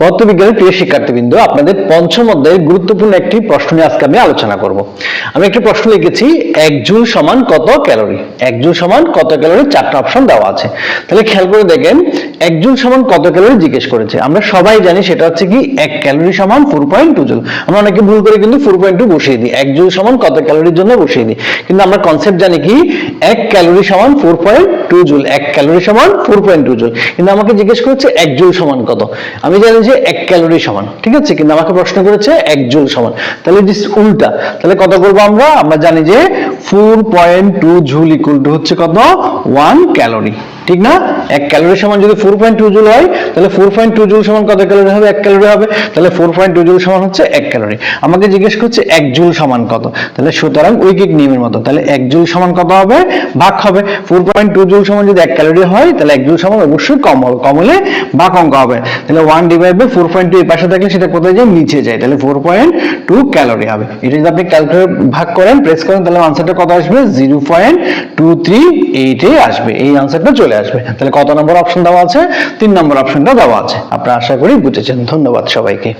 পদার্থবিজ্ঞানের প্রিয় শিক্ষার্থীবৃন্দ, আপনাদের পঞ্চম অধ্যায়ের গুরুত্বপূর্ণ একটি প্রশ্ন নিয়ে আজকে আমি আলোচনা করব। আমি একটি প্রশ্ন লিখেছি, এক জুল সমান কত ক্যালোরি? এক জুল সমান কত ক্যালোরি? চারটা অপশন দেওয়া আছে। তাহলে খেয়াল করে দেখেন, এক জুল সমান কত ক্যালোরি জিজ্ঞেস করেছে। আমরা সবাই জানি সেটা হচ্ছে কি, এক ক্যালোরি সমান ফোর পয়েন্ট টু জুল। আমরা অনেকে ভুল করে কিন্তু ফোর পয়েন্ট টু বসিয়ে দিই। এক জুল সমান কত ক্যালোরির জন্য বসিয়ে দিই। কিন্তু আমরা কনসেপ্ট জানি কি, এক ক্যালোরি সমান ফোর পয়েন্ট টু জুল। এক ক্যালোরি সমান ফোর পয়েন্ট টু জুল। কিন্তু আমাকে জিজ্ঞেস করেছে, এক জুল সমান কত? আমি জানি যে এক ক্যালোরি সমান, ঠিক আছে? কিন্তু আমাকে প্রশ্ন করেছে এক জুল সমান। তাহলে যে উল্টা। তাহলে কত করব আমরা? আমরা জানি যে four point two joule equal to হচ্ছে কত? ওয়ান ক্যালোরি ঠিক না? এক ক্যালোরি সমান যদি ফোর পয়েন্ট টু জুল হয়, তাহলে ফোর পয়েন্ট টু জুল সমান কত ক্যালোরি হবে? এক ক্যালোরি হবে। তাহলে ফোর পয়েন্ট টু জুল সমান হচ্ছে এক ক্যালোরি আমাকে জিজ্ঞেস করছে, এক জুল সমান কত? তাহলে সুতরাং ঐকিক নিয়মের মতো। তাহলে এক জুল সমান কত হবে? ভাগ হবে। ফোর পয়েন্ট টু জুল সমান যদি এক ক্যালোরি হয়, তাহলে এক জুল সমান অবশ্যই কম হবে। কম হলে ভাগ অঙ্ক হবে। তাহলে one divide by four point two এই পাশে থাকলে সেটা কোথায় যায়? নিচে যায়। তাহলে ফোর পয়েন্ট টু ক্যালোরি হবে। এটা যদি আপনি ক্যালকুলেট ভাগ করেন প্রেস করেন, তাহলে আনসারটা কত আসবে? জিরো পয়েন্ট টু থ্রি এইটে আসবে। এই আনসারটা চলে আসবে। তাহলে কত নম্বর অপশন দেওয়া আছে? তিন নম্বর অপশনটা দেওয়া আছে। আপনারা আশা করি বুঝেছেন। ধন্যবাদ সবাইকে।